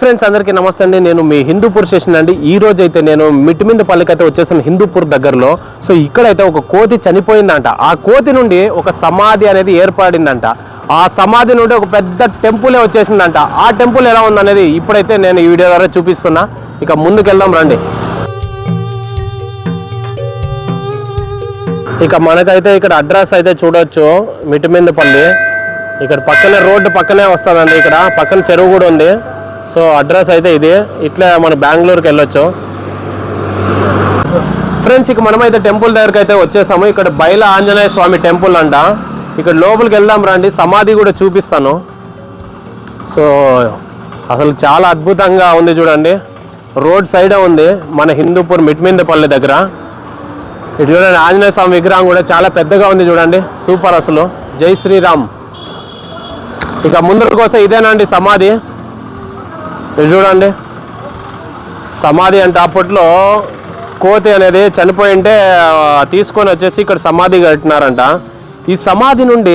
Friends అందరికీ నమస్తే అండి. నేను మీ హిందూపూర్ స్టేషన్ అండి. ఈ రోజు అయితే నేను మిట్టిమింద అయితే వచ్చేసాను హిందూపూర్ దగ్గరలో. సో ఇక్కడైతే ఒక కోతి చనిపోయిందంట. ఆ కోతి నుండి ఒక సమాధి అనేది ఏర్పడిందంట. ఆ సమాధి నుండి ఒక పెద్ద టెంపులే వచ్చేసిందంట. ఆ టెంపుల్ ఎలా ఉందనేది ఇప్పుడైతే నేను ఈ వీడియో ద్వారా చూపిస్తున్నా. ఇక ముందుకెళ్దాం రండి. ఇక మనకైతే ఇక్కడ అడ్రస్ అయితే చూడొచ్చు. మిటిమిందపల్లి ఇక్కడ పక్కనే రోడ్డు పక్కనే వస్తుందండి. ఇక్కడ పక్కన చెరువు కూడా ఉంది. సో అడ్రస్ అయితే ఇది. ఇట్లా మన బెంగళూరుకి వెళ్ళొచ్చు. ఫ్రెండ్స్ ఇక మనమైతే టెంపుల్ దగ్గరికి అయితే వచ్చేసాము. ఇక్కడ బయల ఆంజనేయ స్వామి టెంపుల్ అంట. ఇక్కడ లోపలికి వెళ్దాం రండి. సమాధి కూడా చూపిస్తాను. సో అసలు చాలా అద్భుతంగా ఉంది చూడండి. రోడ్ సైడే ఉంది. మన హిందూపూర్ మిట్మిందపల్లి దగ్గర. ఇటు చూడండి ఆంజనేయ స్వామి విగ్రహం కూడా చాలా పెద్దగా ఉంది చూడండి. సూపర్ అసలు. జై శ్రీరామ్. ఇక ముందరకు కోసం ఇదేనండి సమాధి. ఇది చూడండి. సమాధి అంటే అప్పట్లో కోతి అనేది చనిపోయి ఉంటే తీసుకొని వచ్చేసి ఇక్కడ సమాధి కట్టినారంట. ఈ సమాధి నుండి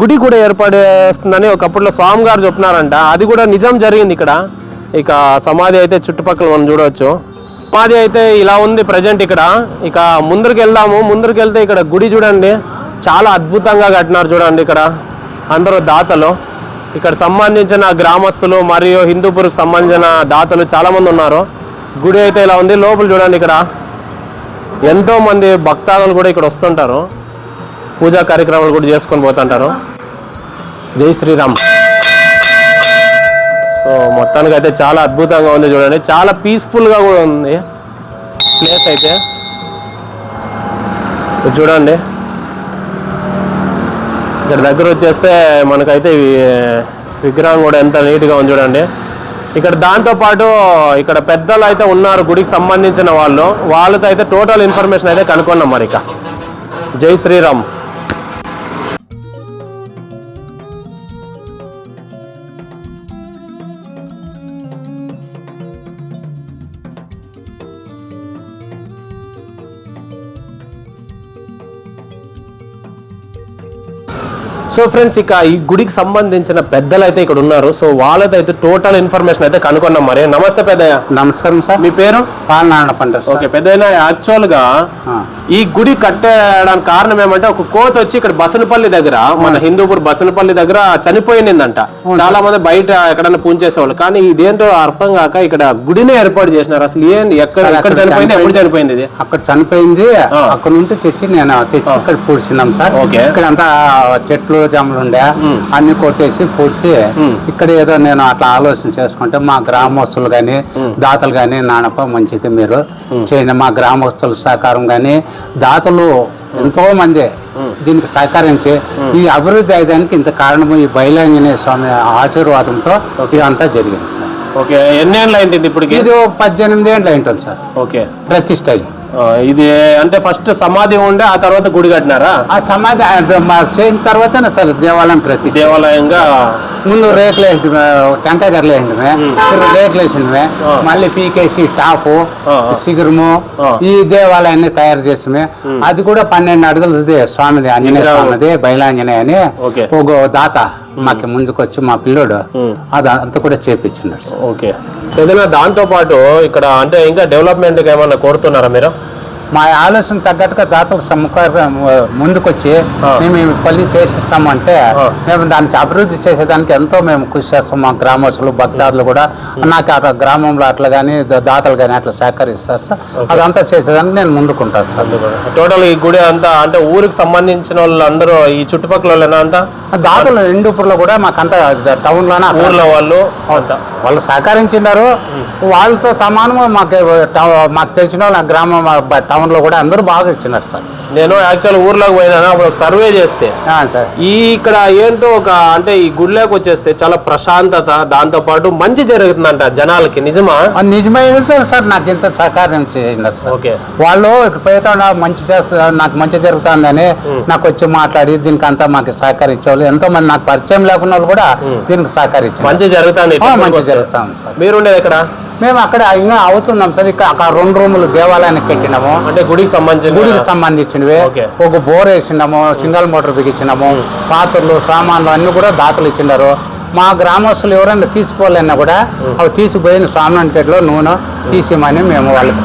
గుడి కూడా ఏర్పడేస్తుందని ఒకప్పట్లో స్వామి గారు చెప్పినారంట. అది కూడా నిజం జరిగింది ఇక్కడ. ఇక సమాధి అయితే చుట్టుపక్కల మనం చూడవచ్చు. సమాధి అయితే ఇలా ఉంది ప్రజెంట్ ఇక్కడ. ఇక ముందరికి వెళ్దాము. ముందరికి వెళ్తే ఇక్కడ గుడి చూడండి. చాలా అద్భుతంగా కట్టినారు చూడండి ఇక్కడ అందరూ దాతలు. ఇక్కడ సంబంధించిన గ్రామస్తులు మరియు హిందూపూర్కి సంబంధించిన దాతలు చాలామంది ఉన్నారు. గుడి అయితే ఇలా ఉంది. లోపల చూడండి ఇక్కడ. ఎంతోమంది భక్తాదులు కూడా ఇక్కడ వస్తుంటారు. పూజా కార్యక్రమాలు కూడా చేసుకొని పోతుంటారు. జై శ్రీరామ్. సో మొత్తానికి అయితే చాలా అద్భుతంగా ఉంది చూడండి. చాలా పీస్ఫుల్గా కూడా ఉంది. ప్లేస్ అయితే. చూడండి. ఇక్కడ దగ్గర వచ్చేస్తే మనకైతే విగ్రహం కూడా ఎంత నీట్గా ఉంది చూడండి. ఇక్కడ దాంతో పాటు ఇక్కడ పెద్దలు అయితే ఉన్నారు గుడికి సంబంధించిన వాళ్ళు. వాళ్ళతో అయితే టోటల్ ఇన్ఫర్మేషన్ అయితే కనుక్కున్నాం మరి ఇక. జై శ్రీరామ్. సో ఫ్రెండ్స్ ఇక ఈ గుడికి సంబంధించిన పెద్దలు అయితే ఇక్కడ ఉన్నారు. సో వాళ్ళతో అయితే టోటల్ ఇన్ఫర్మేషన్ అయితే కనుక్కున్నాం మరి నమస్తే పెద్దయ్య. నమస్కారం సార్. మీ పేరు? పాలనారాయణ పంట ఓకే పెద్దయ్య యాక్చువల్గా ఈ గుడి కట్టడానికి కారణం ఏమంటే ఒక కోత వచ్చి ఇక్కడ బసనపల్లి దగ్గర మన హిందూపూర్ బసనపల్లి దగ్గర చనిపోయిందంట. చాలా మంది బయట ఎక్కడైనా పూజ చేసేవాళ్ళు కానీ ఇదేంటో అర్థం కాక ఇక్కడ గుడినే ఏర్పాటు చేసినారు అసలు ఏంది ఎక్కడ ఎక్కడ చనిపోయింది ఎప్పుడు చనిపోయింది. ఇది అక్కడ చనిపోయింది. అక్కడ నుండి తెచ్చి నేను తెచ్చి. ఇక్కడ పూడ్చినాం సార్ ఓకే. ఇక్కడ అంతా చెట్లు జమలు ఉండే. అన్ని కొట్టేసి పూడ్చి. ఇక్కడ ఏదో నేను అట్లా ఆలోచన చేసుకుంటే మా గ్రామస్తులు గాని ఉమ్. దాతలు గాని నానప్ప మంచిది మీరు. చేయండి మా గ్రామస్తుల సహకారం గాని దాతలు ఎంతో మంది. దీనికి సహకరించి ఈ అభివృద్ధి అయ్యేదానికి ఇంత కారణము ఈ బయలాంజనేయ స్వామి ఆశీర్వాదంతో ఇదంతా జరిగింది సార్. ఓకే. ఎన్ని ఏళ్ళు అయింది ఇప్పటికి? ఇది పద్దెనిమిది ఏండ్లు అయింటుంది సార్. ఓకే. ప్రతిష్ట ఇది అంటే ఫస్ట్ సమాధి ఉండే ఆ తర్వాత గుడి కట్టినారా? ఆ సమాధి చేసిన తర్వాతనే సార్ దేవాలయం ప్రతి దేవాలయంగా ముందు రేకులు వేసింటిమే టెంకాయ ఉమ్. ఇప్పుడు రేకులు ఆ. మళ్ళీ పీకేసి టాపు ఆ. ఈ దేవాలయాన్ని తయారు చేసిమే. అది కూడా పన్నెండు అడుగులది స్వామిది ఆంజనేయ స్వామిది బయలాంజనేయ అని. ఒక దాత మాకు ముందుకొచ్చి మా పిల్లోడు. అది అంతా కూడా చేపించినాడు సార్. ఓకే ఏదైనా దాంతో పాటు ఇక్కడ అంటే ఇంకా డెవలప్మెంట్ ఏమన్నా కోరుతున్నారా మీరు మా ఆలోచన తగ్గట్టుగా దాతలు సముఖం ముందుకొచ్చి ఆ. మేము ఈ పని చేసిస్తామంటే ఆ. మేము దానికి అభివృద్ధి చేసేదానికి ఎంతో మేము కృషి చేస్తాం మా గ్రామస్తులు భక్తాదులు కూడా. నాకు అట్లా గ్రామంలో అట్లా కానీ దాతలు కానీ అట్లా సహకరిస్తారు సార్. అదంతా చేసేదానికి నేను ముందుకుంటాను సార్. టోటల్ ఈ గుడి అంతా అంటే ఊరికి సంబంధించిన వాళ్ళు అందరూ ఈ చుట్టుపక్కల వాళ్ళేనా అంతా? దాతలు ఎండూపుర్లో కూడా మాకంతా టౌన్లోనే అక్కడ. ఊర్లో వాళ్ళు వాళ్ళు సహకరించినారు. వాళ్ళతో సమానము మాకు మాకు తెలిసిన వాళ్ళు ఆ గ్రామం టౌన్లో కూడా అందరూ బాగా ఇచ్చినారు సార్. నేను యాక్చువల్ ఊర్లోకి పోయినాను? అప్పుడు ఒక సర్వే చేస్తే. సార్. ఈ ఇక్కడ ఏంటో ఒక అంటే ఈ గుడిలోకి వచ్చేస్తే చాలా ప్రశాంతత దాంతో పాటు మంచి జరుగుతుందంట జనాలకి. నిజమా? నిజమైనది సార్ నాకు ఇంత సహకారం చేసినారు సార్. ఓకే. వాళ్ళు ఇక్కడ పోతా మంచి చేస్తా నాకు మంచి జరుగుతుందని. నాకు వచ్చి మాట్లాడి దీనికి అంతా మాకు సహకరించేవాళ్ళు. ఎంతో మంది నాకు పరిచయం లేకున్న వాళ్ళు కూడా. దీనికి సహకరించారు మంచి జరుగుతుంది మంచి జరుగుతాం సార్. మీరుండేది ఎక్కడ? మేము అక్కడ ఇంకా అవుతున్నాం సార్. ఇక్కడ అక్కడ రెండు రూములు దేవాలయానికి కట్టినాము అంటే గుడికి సంబంధించిన గుడికి సంబంధించినవి. ఒక బోర్ వేసినాము సింగల్ మోటార్ బిగించినాము పాత్రలు సామాన్లు అన్ని కూడా దాతలు ఇచ్చినారు మా గ్రామస్తులు ఎవరైనా తీసుకోవాలన్నా కూడా అవి తీసుకుపోయిన స్వామిపేటలో నూనె తీసిమని మేము వాళ్ళకి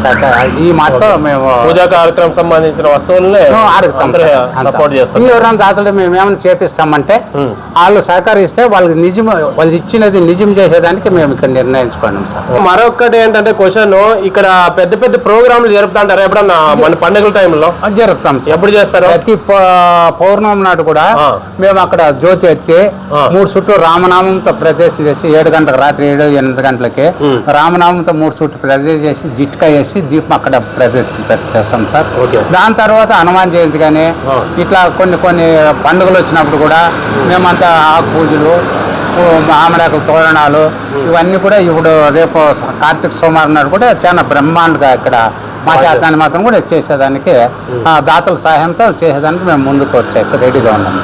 ఈ మాటతో మేము పూజా కార్యక్రమం సంబంధించిన వస్తువుల్ని అడుగుతాం. ఇంకా ఎవరైనా దాతలు మేము ఏమైనా చేపిస్తామంటే. వాళ్ళు సహకరిస్తే వాళ్ళకి నిజం వాళ్ళు ఇచ్చినది నిజం చేసేదానికి మేము ఇక్కడ నిర్ణయించుకున్నాం సార్. మరొకటి ఏంటంటే క్వశ్చన్ ఇక్కడ పెద్ద పెద్ద ప్రోగ్రాంలు జరుపుతుంటారు ఎప్పుడన్నా మన పండుగల టైంలో? జరుపుతాం ఎప్పుడు చేస్తారు? ప్రతి పౌర్ణమి నాడు కూడా. మేము అక్కడ జ్యోతి ఎత్తి. మూడు చుట్టూ రామనామంతో ప్రదేశం చేసి ఏడు గంటలకు రాత్రి ఏడు ఎనిమిది గంటలకి. రామనామంతో మూడు చుట్టూ ప్రదేశం చేసి జిట్కా వేసి దీపం అక్కడ ప్రదేశం చేస్తాం సార్. దాని తర్వాత హనుమాన్ జయంతి కానీ. ఇట్లా కొన్ని కొన్ని పండుగలు వచ్చినప్పుడు కూడా మేమంతా ఆకు పూజలు మామిడాకుల తోరణాలు ఇవన్నీ కూడా ఇప్పుడు రేపు కార్తీక సోమవారం నాడు కూడా చాలా బ్రహ్మాండంగా ఇక్కడ మా చేతాన్ని మాత్రం కూడా చేసేదానికి ఆ, దాతల సహాయంతో చేసేదానికి మేము ముందుకు వచ్చే రెడీగా ఉన్నాం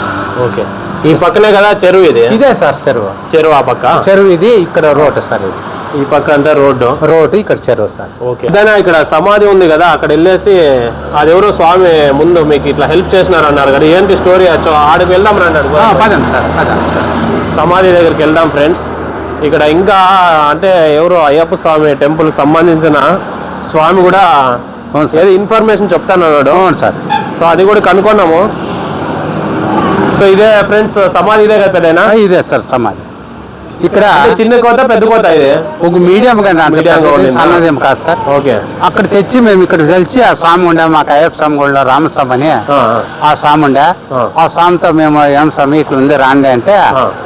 ఓకే. ఈ పక్కనే కదా చెరువు ఇది? ఇదే సార్ చెరువు. చెరువు ఆ పక్క? చెరువు ఇది ఇక్కడ రోడ్డు సార్ ఇది. ఈ పక్క అంతా రోడ్డు? రోడ్డు ఇక్కడ చెరువు సార్. ఓకే. దాని ఇక్కడ సమాధి ఉంది కదా అక్కడ వెళ్ళేసి అది ఎవరో స్వామి ముందు మీకు ఇట్లా హెల్ప్ చేసినారు అన్నారు కదా ఏంటి స్టోరీ? వచ్చో ఆడికి వెళ్దాం రండి అడుగు. ఆ, పదండి సార్ పదండి సార్. సమాధి దగ్గరికి వెళ్దాం ఫ్రెండ్స్. ఇక్కడ ఇంకా అంటే ఎవరో అయ్యప్ప స్వామి టెంపుల్ సంబంధించిన స్వామి కూడా అవును సార్. ఏదో ఇన్ఫర్మేషన్ చెప్తానన్నాడు. అవును సార్. సో అది కూడా కనుక్కున్నాము సో ఇదే ఫ్రెండ్స్ సమాధి ఇదే కదా పెద్దనా ఆ, ఇదే సార్ సమాధి ఇక్కడ చిన్న కోత పెద్ద కోత ఇది ఒక మీడియం? సన్నదేం కాదు సార్ ఓకే అక్కడ తెచ్చి మేము ఇక్కడ తెలిసి ఆ స్వామి ఉండే మాకు అయ్యప్ప స్వామి కూడా రామస్వామి అని ఆ, స్వామి ఉండే ఆ. స్వామితో మేము ఏం స్వామి ఇట్లా ఉంది రాండి అంటే.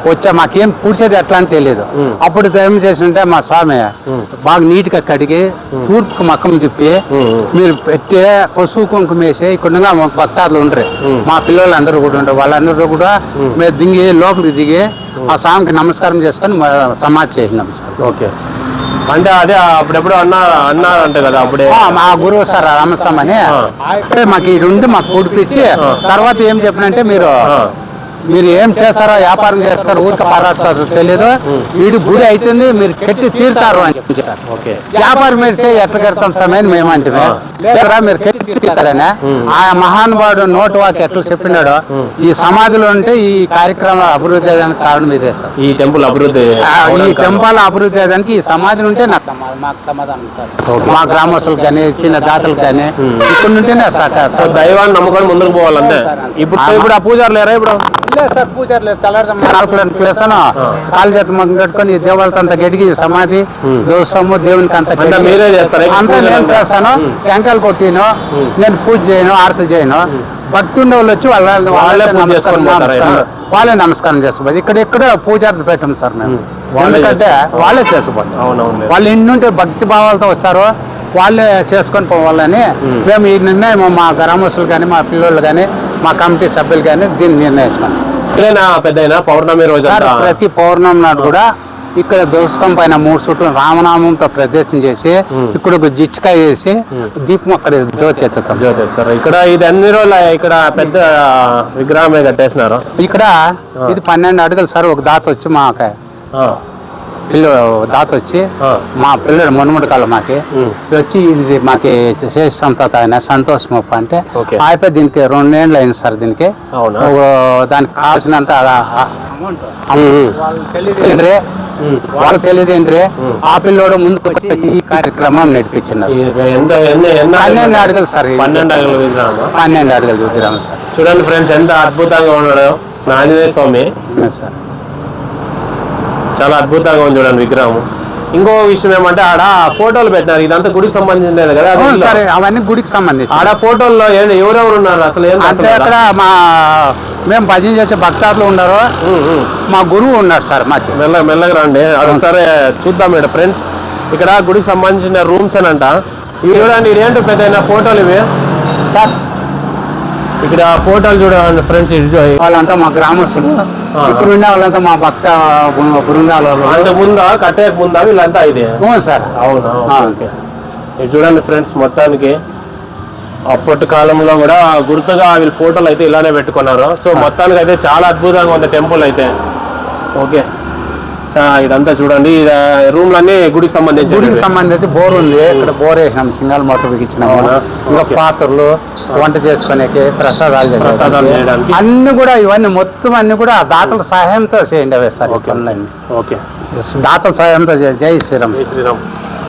వచ్చా మాకేం పూడ్చేది ఎట్లా అని తెలియదు. అప్పుడు ఏం చేసింటే మా స్వామి. బాగా నీట్గా కడిగి తూర్పుకు మక్కం తిప్పి. మీరు పెట్టే పశువు కుంకుమ వేసి ఇక్కడ భక్తాదులు ఉండరు. మా పిల్లలందరూ కూడా ఉంటారు వాళ్ళందరూ కూడా. మేము దిగి లోపలికి దిగి ఆ స్వామికి నమస్కారం చేసుకొని మా సమాధి చేసినాం. Sir okay. అంటే అదే అప్పుడెప్పుడు అన్నా అన్నారంట కదా అప్పుడే. మా గురువు సార్ రామస్వామి అని. అంటే మాకు ఇది ఉండి మాకు కూడిపించి. తర్వాత ఏం చెప్పినంటే మీరు మీరు ఏం చేస్తారో వ్యాపారం చేస్తారో ఊరికే పారాడతారో తెలియదు. వీడి గుడి అవుతుంది మీరు కట్టి తీరుతారు అని చెప్పారు వ్యాపారం పెడితే ఎట్లా కడతాం సమయం మేమంటే. లేదురా మీరు కట్టి తీరుతారని. ఆ మహానుభావుడు నోటు వాకి ఎట్లా చెప్పినాడో. ఈ సమాధిలో ఉంటే ఈ కార్యక్రమం అభివృద్ధి అయ్యేదానికి కారణం ఇదే సార్ ఈ టెంపుల్ అభివృద్ధి ఈ. టెంపాల అభివృద్ధి అయ్యేదానికి ఈ సమాధి ఉంటే నాకు మాకు సమాధానం మా గ్రామస్తులకు కానీ చిన్న దాతలకు కానీ. ఇక్కడ ఉంటేనే సార్ దైవాన్ని నమ్ముకొని ముందుకు పోవాలంటే ఇప్పుడు ఇప్పుడు ఆ పూజారులు లేరా ఇప్పుడు లేదు సార్ పూజారు లేదు. తెల్లారుజామున ప్లేస్ కాలు చేత మొత్తం కట్టుకొని దేవుళ్ళతో అంతా గడిగి సమాధి. దేవస్థము దేవునికి అంత మీరే చేస్తారా? అంతా నేను? చేస్తాను. టెంకాయలు కొట్టిను. నేను పూజ చేయను ఆరతి చేయను. భక్తి వాళ్ళు వచ్చి వాళ్ళ వాళ్ళే వాళ్ళే నమస్కారం చేసుకోవాలి ఇక్కడ ఇక్కడ పూజార్లు పెట్టాం సార్ మేము. ఎందుకంటే. వాళ్ళే చేసుకోవాలి వాళ్ళు ఎన్ని ఉంటే భక్తి భావాలతో వస్తారో వాళ్ళే చేసుకొని పోవాలని. మేము ఈ నిర్ణయం మా గ్రామస్తులు కానీ మా పిల్లలు కానీ మా కమిటీ సభ్యులు కానీ దీన్ని పెద్దయినా పౌర్ణమి రోజు? ప్రతి పౌర్ణమి నాడు కూడా ఇక్కడ దేవస్థానం పైన మూడు చుట్టూ రామనామంతో ప్రదర్శన చేసి. ఇక్కడ ఒక జిచ్చికాయ వేసి ఉమ్. దీపం అక్కడ జ్యోతి ఎత్తుతాం జ్యోతి ఇక్కడ ఇది అన్ని రోజులు ఇక్కడ పెద్ద విగ్రహమే కట్టేసినారు ఇక్కడ. ఇది పన్నెండు అడుగులు సార్ ఒక దాత వచ్చి మా ఆ, పిల్ల దాత వచ్చి మా పిల్లడు మునుముడు కాలం మాకి వచ్చి ఇది మాకి చేస్తాం తాత ఆయన సంతోష్ ముప్ప అంటే. అయిపోయి దీనికి రెండేళ్ళు అయింది సార్ దీనికి. దానికి కావాల్సినంత ఉమ్. వాళ్ళకి తెలియదు ఉమ్. ఆ పిల్లోడు ముందుకు వచ్చి ఈ కార్యక్రమం నడిపించినారు పన్నెండు అడుగులు సార్. పన్నెండు అడుగులు పన్నెండు అడుగులు చూపిరాము సార్. చూడండి ఫ్రెండ్స్ ఎంత అద్భుతంగా ఉన్నాడు. ఆంజనేయ స్వామి. సార్? చాలా అద్భుతంగా ఉంది చూడండి విగ్రహం ఇంకో విషయం ఏమంటే ఆడ ఫోటోలు పెట్టినారు. ఇదంతా గుడికి సంబంధించినది కదా అది అవును. సార్ అవన్నీ గుడికి సంబంధించి ఆడ ఫోటోల్లో ఏంటి ఎవరెవరు ఉన్నారు? అసలు ఏం అంటే అక్కడ మా మేము భజన చేసే భక్తాదులు ఉన్నారు మా గురువు ఉన్నాడు సార్ మాకు మెల్ల మెల్లగా రండి. ఒకసారి చూద్దాం ఇక్కడ ఫ్రెండ్స్. ఇక్కడ గుడికి సంబంధించిన రూమ్స్ అంట ఇవి చూడండి ఇది ఏంటో పెద్ద ఫోటోలు ఇవి? సార్ ఇక్కడ ఫోటోలు చూడండి ఫ్రెండ్స్ వాళ్ళంతా మా గ్రామస్తులు. ఉండే వాళ్ళంతా మా భక్త బృందాల ముందా? కట్టేక ముందా? వీళ్ళంతా ఇది? అవును సార్. అవునా. ఓకే చూడండి ఫ్రెండ్స్ మొత్తానికి అప్పటి కాలంలో కూడా గుర్తుగా వీళ్ళు ఫోటోలు అయితే ఇలానే పెట్టుకున్నారు. సో మొత్తానికి అయితే చాలా అద్భుతంగా ఉంది టెంపుల్ అయితే. ఓకే. ఇదంతా చూడండి. రూమ్లన్నీ గుడికి సంబంధించి గుడికి సంబంధించి బోర్ ఉంది. ఇక్కడ బోర్ వేసినాం సింగల్ మోటార్ బిగించినాము? ఇంకా. పాత్రలు వంట చేసుకునేకి ప్రసాదాలు చేయడానికి. అన్ని కూడా ఇవన్నీ మొత్తం అన్ని కూడా దాతల సహాయంతో చేయండి అవి సార్ ఓకే. దాతల సహాయంతో జై శ్రీరామ్ శ్రీరామ్.